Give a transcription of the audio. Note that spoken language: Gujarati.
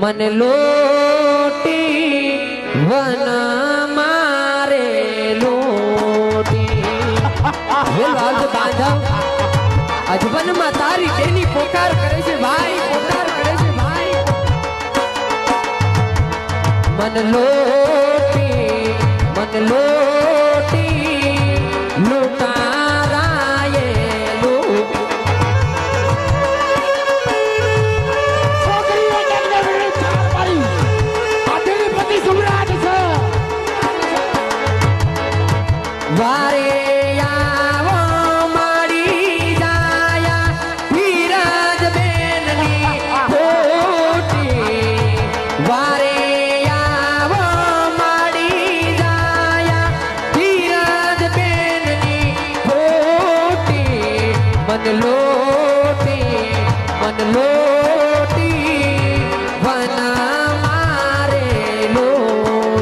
મન લોટી, વન મારે લોટી. વેલ વાલજો બાંધવ. અજવનમાં તારી તેની પોકાર કરે છે ભાઈ, પોકાર કરે છે ભાઈ. મન લોટી લોટી મન લોટી વન